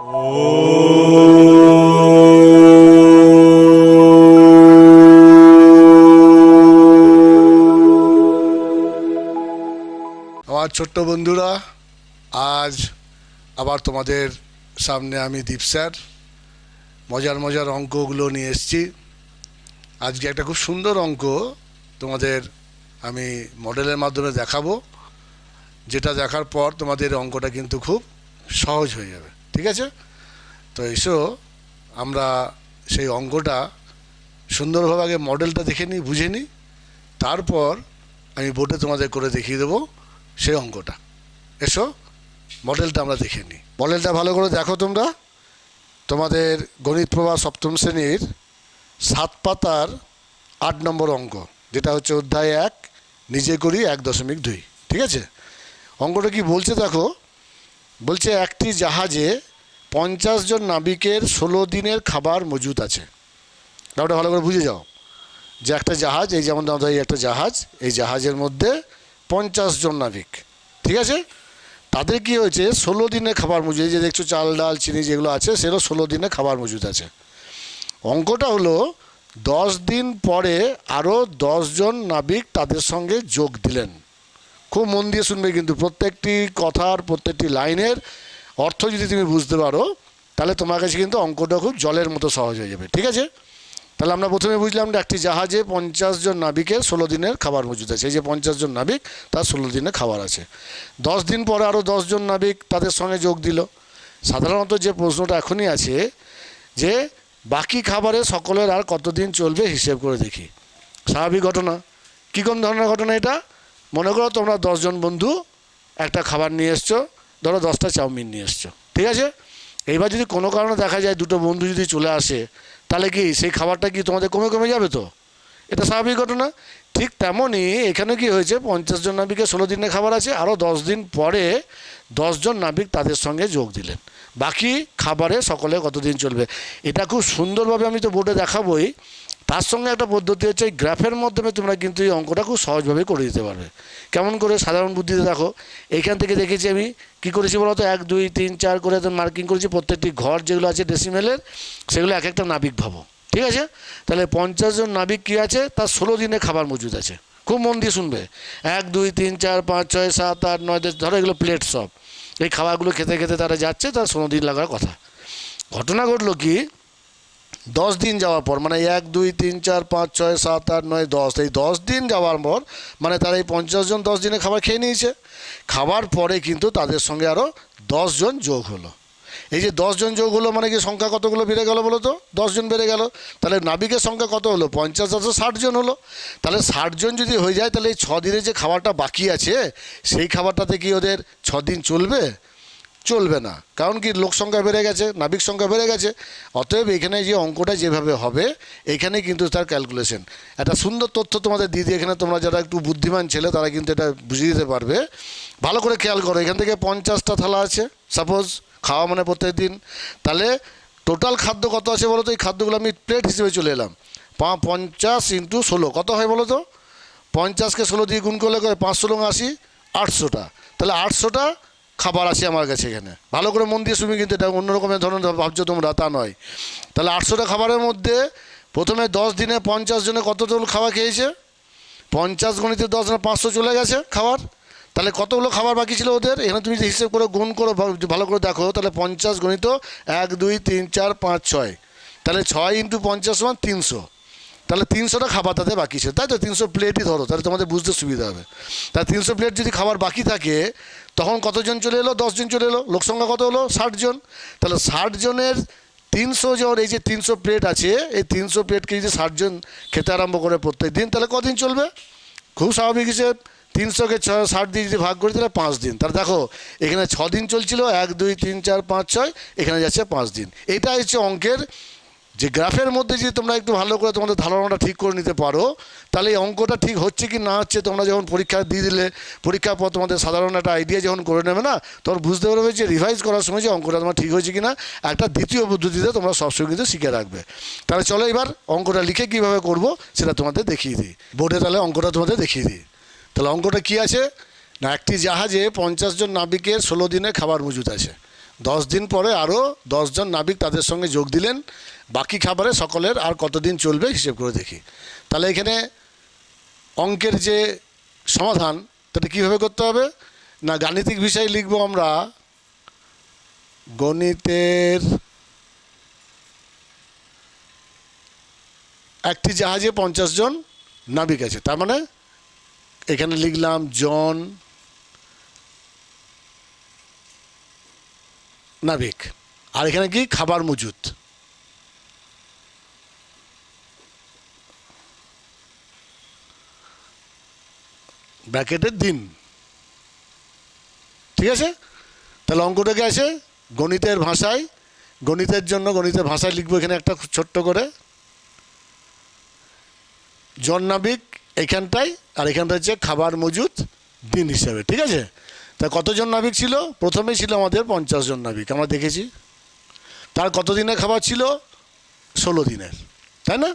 আমার ছোট্ট বন্ধুরা, আজ আবার তোমাদের সামনে আমি দীপ স্যার। মজার মজার অঙ্কগুলো নিয়ে এসেছি। আজকে একটা খুব সুন্দর অঙ্ক তোমাদের আমি মডেলের মাধ্যমে দেখাবো। যেটা দেখার পর তোমাদের অঙ্কটা কিন্তু খুব সহজ হয়ে যাবে। ঠিক আছে? তো এসো, আমরা সেই অঙ্কটা সুন্দরভাবে আগে মডেলটা দেখে নিই, বুঝে নিই। তারপর আমি বোর্ডে তোমাদের করে দেখিয়ে দেবো সেই অঙ্কটা। এসো, মডেলটা আমরা দেখে নিই। মডেলটা ভালো করে দেখো তোমরা। তোমাদের গণিত প্রভা সপ্তম শ্রেণির সাত পাতার আট নম্বর অঙ্ক, যেটা হচ্ছে অধ্যায় এক, নিজে করি এক দশমিক দুই। ঠিক আছে? অঙ্কটা কি বলছে দেখো? বলছে একটি জাহাজে পঞ্চাশ জন নাবিকের ষোলো দিনের খাবার মজুদ আছে। ওটা ভালো করে বুঝে যাও। যে একটা জাহাজ, এই যেমন আমাদের এই একটা জাহাজ, এই জাহাজের মধ্যে পঞ্চাশ জন নাবিক, ঠিক আছে? তাদের কি হয়েছে? ষোলো দিনের খাবার মজুদ যে দেখছ চাল, ডাল, চিনি যেগুলো আছে সেগুলো ষোলো দিনে খাবার মজুদ আছে। অঙ্কটা হলো, দশ দিন পরে আরও জন নাবিক তাদের সঙ্গে যোগ দিলেন। খুব মন দিয়ে শুনবে কিন্তু প্রত্যেকটি কথার, প্রত্যেকটি লাইনের অর্থ যদি তুমি বুঝতে পারো, তাহলে তোমার কাছে কিন্তু অঙ্কটা খুব জলের মতো সহজ হয়ে যাবে, ঠিক আছে? তাহলে আমরা প্রথমে বুঝলাম একটি জাহাজে পঞ্চাশ জন নাবিকের ষোলো দিনের খাবার মজুদ আছে। এই যে পঞ্চাশ জন নাবিক, তার ষোলো দিনের খাবার আছে। দশ দিন পরে আরও জন নাবিক তাদের সঙ্গে যোগ দিল। সাধারণত যে প্রশ্নটা এখনই আছে, যে বাকি খাবারে সকলের আর কতদিন চলবে হিসেব করে দেখি। স্বাভাবিক ঘটনা। কী কোন ধরনের ঘটনা এটা? মনে করো তোমরা দশজন বন্ধু একটা খাবার নিয়ে এসছো ধরো দশটা চাউমিন নিয়ে এসছো, ঠিক আছে? এইবার যদি কোনো কারণে দেখা যায় দুটো বন্ধু যদি চলে আসে, তাহলে কি সেই খাবারটা কি তোমাদের কমে কমে যাবে তো? এটা স্বাভাবিক ঘটনা। ঠিক তেমনই এখানে কি হয়েছে, পঞ্চাশ জন নাবিকের ষোলো দিনের খাবার আছে, আরও দশ দিন পরে দশজন নাবিক তাদের সঙ্গে যোগ দিলেন। বাকি খাবারে সকলে কতদিন চলবে? এটা খুব সুন্দরভাবে আমি তো বোর্ডে দেখাবই। তার সঙ্গে একটা পদ্ধতি হচ্ছে এই গ্রাফের মাধ্যমে তোমরা কিন্তু এই অঙ্কটা খুব সহজভাবে করে দিতে পারবে। কেমন করে? সাধারণ বুদ্ধিতে দেখো এইখান থেকে দেখেছি আমি, কি করেছি বলতো? এক, দুই, তিন, চার করে মার্কিং করেছি, প্রত্যেকটি ঘর যেগুলো আছে ডেসিমেলের সেগুলো এক একটা নাবিক ভাবো। ঠিক আছে? তাহলে পঞ্চাশ জন নাবিক কী আছে? তার ষোলো দিনে খাবার মজুদ আছে। খুব মন দিয়ে শুনবে। এক, দুই, তিন, চার, পাঁচ, ছয়, সাত, আট, নয়, দশ, ধরো এগুলো প্লেট সব। এই খাবারগুলো খেতে খেতে তারা যাচ্ছে, তার ষোলো দিন লাগার কথা। ঘটনা ঘটলো কি? দশ দিন যাওয়ার পর মানে এক, দুই, তিন, চার, পাঁচ, ছয়, সাত, আট, নয়, দশ, এই দশ দিন যাওয়ার পর মানে তারা এই পঞ্চাশ জন দশ দিনে খাবার খেয়ে নিয়েছে। খাবার পরে কিন্তু তাদের সঙ্গে আরও জন যোগ হলো। এই যে জন যোগ হলো মানে কি সংখ্যা কতগুলো বেড়ে গেল বলো তো? জন বেড়ে গেল। তাহলে নাবিকের সংখ্যা কত হলো? পঞ্চাশ দশে ষাট জন হলো। তাহলে ষাট জন যদি হয়ে যায়, তাহলে এই ছ দিনের যে খাবারটা বাকি আছে, সেই খাবারটাতে কি ওদের দিন চলবে? চলবে না। কারণ কি, লোক সংখ্যা বেড়ে গেছে, নাবিক সংখ্যা বেড়ে গেছে। অতএব এখানে যে অঙ্কটা যেভাবে হবে, এখানে কিন্তু তার ক্যালকুলেশন একটা সুন্দর তথ্য তোমাদের দিয়ে দিই, এখানে তোমরা যারা একটু বুদ্ধিমান ছেলে, তারা কিন্তু এটা বুঝিয়ে দিতে পারবে। ভালো করে খেয়াল করো, এখান থেকে পঞ্চাশটা থালা আছে। সাপোজ খাওয়া মানে প্রত্যেক দিন তাহলে টোটাল খাদ্য কত আছে বলো তো? এই খাদ্যগুলো আমি প্লেট হিসেবে চলে এলাম। পঞ্চাশ ইন্টু ষোলো, কত হয় বলো তো? পঞ্চাশকে ষোলো দিয়ে গুণ করলে করে পাঁচশো আশি, আটশোটা। তাহলে আটশোটা খাবার আছে আমার কাছে এখানে। ভালো করে মন দিয়ে শুনি কিন্তু এটা অন্যরকমের ধরনের ভাবছ তোমরা, তা নয়। তাহলে আটশোটা খাবারের মধ্যে প্রথমে দশ দিনে পঞ্চাশ জনে কত জন খাওয়া খেয়েছে? পঞ্চাশ গণিতে দশ জনে পাঁচশো চলে গেছে খাবার। তাহলে কতগুলো খাবার বাকি ছিল ওদের? এখানে তুমি যদি হিসেব করে গুণ করো ভালো করে দেখো, তাহলে পঞ্চাশ গণিত এক, দুই, তিন, চার, পাঁচ, ছয়। তাহলে ছয় ইন্টু পঞ্চাশ সমান তিনশো। তাহলে তিনশোটা খাবার তাদের বাকি ছিল। তাই তো তিনশো প্লেটই ধরো, তাহলে তোমাদের বুঝতে সুবিধা হবে। তাহলে তিনশো প্লেট যদি খাবার বাকি থাকে, তখন কতজন চলে এলো? দশজন চলে এলো। লোক সংখ্যা কত হলো? ষাটজন। তাহলে ষাটজনের তিনশো জন, এই যে তিনশো প্লেট আছে, এই তিনশো প্লেটকে যদি ষাটজন খেতে আরম্ভ করে প্রত্যেক দিন, তাহলে কদিন চলবে? খুব স্বাভাবিক হিসেবে। তিনশোকে ছ, ষাট দিয়ে যদি ভাগ করি, তাহলে পাঁচ দিন। তাহলে দেখো, এখানে ছ দিন চলছিল, এক, দুই, তিন, চার, পাঁচ, ছয়, এখানে যাচ্ছে পাঁচ দিন। এটা হচ্ছে অঙ্কের যে গ্রাফের মধ্যে যদি তোমরা একটু ভালো করে তোমাদের ধারণাটা ঠিক করে নিতে পারো, তাহলে এই অঙ্কটা ঠিক হচ্ছে কি না হচ্ছে তোমরা যখন পরীক্ষা দিয়ে দিলে, পরীক্ষার পর তোমাদের সাধারণ একটা আইডিয়া যখন করে নেবে না, তখন বুঝতে পারবে যে রিভাইজ করার সময় যে অঙ্কটা তোমার ঠিক হয়েছে কি না একটা দ্বিতীয় পদ্ধতিতে তোমরা সবসময় কিন্তু শিখে রাখবে। তাহলে চলো এবার অঙ্কটা লিখে কীভাবে করব সেটা তোমাদের দেখিয়ে দিই। বোর্ডে তাহলে অঙ্কটা তোমাদের দেখিয়ে দিই। তাহলে অঙ্কটা কী আছে? না, একটি জাহাজে পঞ্চাশ জন নাবিকের ষোলো দিনে খাবার মজুদ আছে। দশ দিন পরে আরও দশজন নাবিক তাদের সঙ্গে যোগ দিলেন। বাকি খাবারে সকলের আর কতদিন চলবে হিসেব করে দেখি। তাহলে এখানে অঙ্কের যে সমাধান তাটা কীভাবে করতে হবে? না, গাণিতিক বিষয় লিখব আমরা। গণিতের একটি জাহাজে পঞ্চাশ জন নাবিক আছে। তার মানে এখানে লিখলাম জন নাবিক আর এখানে কি? খাবার মজুদ। ব্র্যাকেটের দিন। ঠিক আছে? তাহলে অঙ্কটাকে আছে গণিতের ভাষায়। গণিতের জন্য গণিতের ভাষায় লিখব এখানে একটা ছোট্ট করে। জন নাবিক এখানটায় আর এখানটা হচ্ছে খাবার মজুদ দিন হিসাবে। ঠিক আছে? তা কতজন নাবিক ছিল? প্রথমেই ছিল আমাদের পঞ্চাশ জন নাবিক। আমরা দেখেছি। তার কত দিনের খাবার ছিল? ষোলো দিনের। তাই না?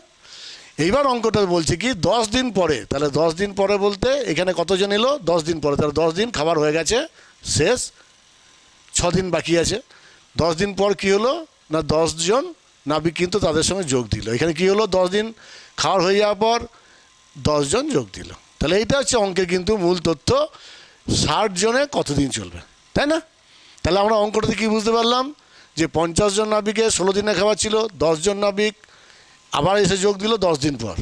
এইবার অঙ্কটা বলছে কি, দশ দিন পরে, তাহলে দশ দিন পরে বলতে এখানে কতজন এলো? দশ দিন পরে। তাহলে দশ দিন খাবার হয়ে গেছে, শেষ। ছ দিন বাকি আছে। দশ দিন পর কি হলো? না দশজন নাবিক কিন্তু তাদের সঙ্গে যোগ দিল। এখানে কি হলো? দশ দিন খাওয়ার হয়ে যাওয়ার পর দশজন যোগ দিল। তাহলে এইটা হচ্ছে অঙ্কের কিন্তু মূল তথ্য। ষাট জনে কতদিন চলবে? তাই না? তাহলে আমরা অঙ্কটাতে কী বুঝতে পারলাম? যে পঞ্চাশ জন নাবিকের ষোলো দিনে খাবার ছিল দশজন নাবিক আবার এসে যোগ দিল দশ দিন পর।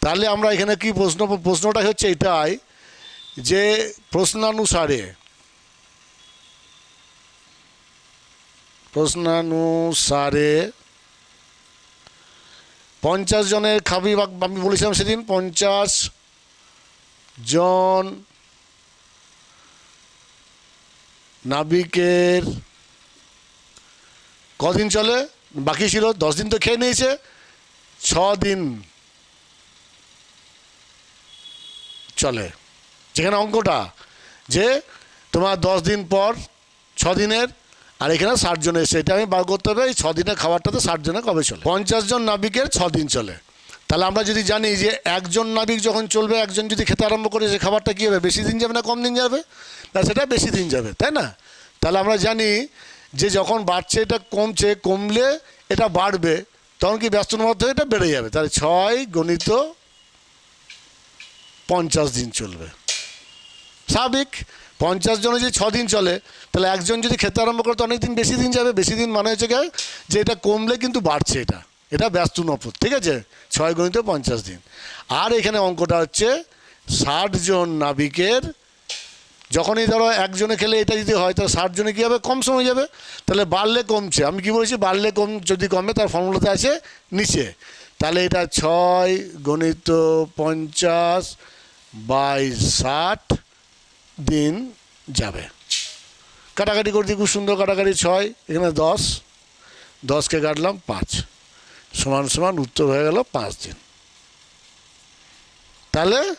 তাহলে আমরা এখানে কি প্রশ্ন, প্রশ্নটা হচ্ছে এটাই যে প্রশ্নানুসারে প্রশ্নানুসারে পঞ্চাশ জনের খাবি আমি বলেছিলাম সেদিন, পঞ্চাশ জন নাবিকের কদিন চলে? বাকি ছিল, দশ দিন তো খেয়ে নিয়েছে। ছ দিন চলে। যেখানে অঙ্কটা, যে তোমার দশ দিন পর, ছ দিনের, আর এখানে ষাট জন এসে এটা আমি বার করতে হবে, এই ছ দিনের খাবারটাতে ষাট জনের কবে চলে? পঞ্চাশ জন নাবিকের ছ দিন চলে। তাহলে আমরা যদি জানি যে একজন নাবিক যখন চলবে, একজন যদি খেতে আরম্ভ করে, সে খাবারটা কী হবে? বেশি দিন যাবে না, কম দিন যাবে? না, সেটা বেশি দিন যাবে, তাই না? তাহলে আমরা জানি যে যখন বাড়ছে, এটা কমছে, কমলে এটা বাড়বে, তখন কি ব্যস্তর মধ্যে এটা বেড়ে যাবে? তাহলে ছয় গণিত পঞ্চাশ দিন চলবে। স্বাভাবিক, পঞ্চাশ জনে যদি দিন চলে, তাহলে একজন যদি খেতে আরম্ভ করে, তো অনেক দিন বেশি দিন যাবে, বেশি দিন মানে হচ্ছে যে এটা কমলে কিন্তু বাড়ছে এটা। এটা ব্যস্ত নফর ঠিক আছে? ছয় গণিত পঞ্চাশ দিন। আর এখানে অঙ্কটা হচ্ছে ষাট জন নাবিকের যখনই ধরো একজনে খেলে এটা যদি হয়, তাহলে ষাট জনে কী হবে? কম সময় যাবে। তাহলে বাড়লে কমছে। আমি কি বলছি? বাড়লে কম যদি কমে, তার ফর্মুলাতে আছে নিচে। তাহলে এটা ছয় গণিত পঞ্চাশ বাই ষাট দিন যাবে। কাটাকাটি করতে খুব সুন্দর কাটাকাটি, ছয়, এখানে দশ। দশকে কাটলাম পাঁচ। সমান সমান উত্তর হয়ে গেল পাঁচ দিন। তাহলে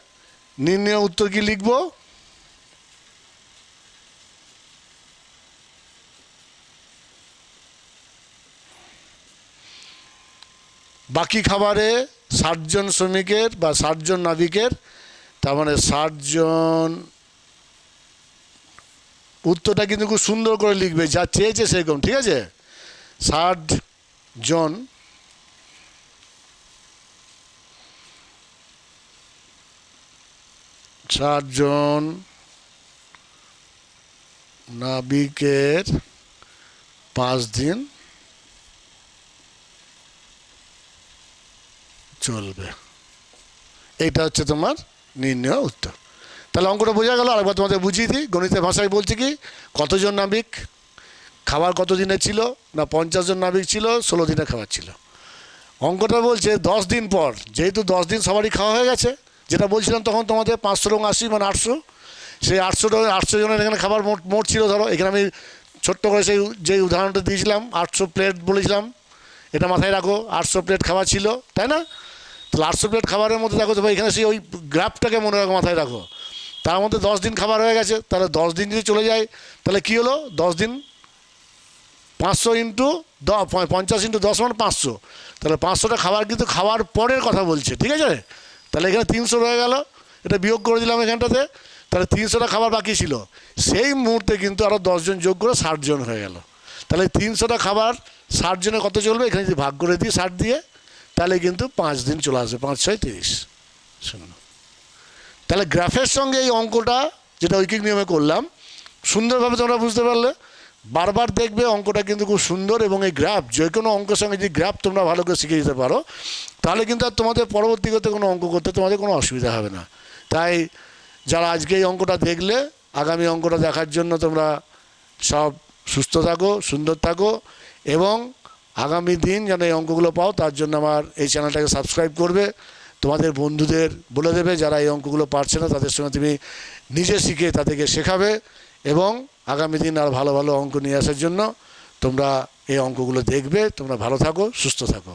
নির্ণয় উত্তর কি লিখব? বাকি খাবারে ষাটজন শ্রমিকের বা ষাটজন নাবিকের, তার মানে ষাটজন উত্তরটা কিন্তু খুব সুন্দর করে লিখবে, যা চেয়েছে সেরকম, ঠিক আছে? ষাট জন ষাটজন নাবিকের পাঁচ দিন চলবে। এইটা হচ্ছে তোমার নির্ণয় উত্তর। তাহলে অঙ্কটা বোঝা গেল, আরেকবার তোমাদের বুঝিয়ে দিই। গণিতের ভাষায় বলছি কি, কতজন নাবিক? খাবার কত দিনে ছিল? না, পঞ্চাশ জন নাবিক ছিল, ষোলো দিনে খাবার ছিল। অঙ্কটা বলছে দশ দিন পর, যেহেতু দশ দিন সবারই খাওয়া হয়ে গেছে, যেটা বলছিলাম তখন তোমাদের পাঁচশো রং আশি মানে আটশো। সেই আটশো আটশো জনের এখানে খাবার মোট মোট ছিল, ধরো, এখানে আমি ছোট্ট করে সেই, যে উদাহরণটা দিয়েছিলাম, আটশো প্লেট বলেছিলাম, এটা মাথায় রাখো, আটশো প্লেট খাবার ছিল, তাই না? তাহলে আটশো প্লেট খাবারের মধ্যে দেখো ভাই, এখানে সেই ওই গ্রাফটাকে মনে রাখো, মাথায় রাখো। তার মধ্যে দশ দিন খাবার হয়ে গেছে, তাহলে দশ দিন যদি চলে যায়, তাহলে কী হলো? দশ দিন পাঁচশো ইন্টু পঞ্চাশ ইন্টু দশ মানে পাঁচশো। তাহলে পাঁচশোটা খাবার কিন্তু খাওয়ার পরের কথা বলছে, ঠিক আছে? তাহলে এখানে তিনশো রয়ে গেল, এটা বিয়োগ করে দিলাম এখানটাতে, তাহলে তিনশোটা খাবার বাকি ছিল। সেই মুহূর্তে কিন্তু আরও দশজন যোগ করে ষাটজন হয়ে গেল। তাহলে তিনশোটা খাবার ষাট জনে কত চলবে? এখানে যদি ভাগ করে দিই ষাট দিয়ে তাহলে কিন্তু পাঁচ দিন চলে আসবে, পাঁচ, ছয়, তিরিশ। শূন্য তাহলে গ্রাফের সঙ্গে এই অঙ্কটা যেটা ঐকিক নিয়মে করলাম, সুন্দরভাবে তোমরা বুঝতে পারলে, বারবার দেখবে অঙ্কটা কিন্তু খুব সুন্দর এবং এই গ্রাফ, যে কোনো অঙ্কের সঙ্গে যদি গ্রাফ তোমরা ভালো করে শিখে দিতে পারো, তাহলে কিন্তু আর তোমাদের পরবর্তীতে কোনো অঙ্ক করতে তোমাদের কোনো অসুবিধা হবে না। তাই যারা আজকে এই অঙ্কটা দেখলে, আগামী অঙ্কটা দেখার জন্য তোমরা সব সুস্থ থাকো, সুন্দর থাকো এবং আগামী দিন যেন এই অঙ্কগুলো পাও, তার জন্য আমার এই চ্যানেলটাকে সাবস্ক্রাইব করবে। তোমাদের বন্ধুদের বলে দেবে যারা এই অঙ্কগুলো পারছে না, তাদের সঙ্গে তুমি নিজে শিখে তাদেরকে শেখাবে এবং আগামী দিন আর ভালো ভালো অঙ্ক নিয়ে আসার জন্য তোমরা এই অঙ্কগুলো দেখবে। তোমরা ভালো থাকো, সুস্থ থাকো।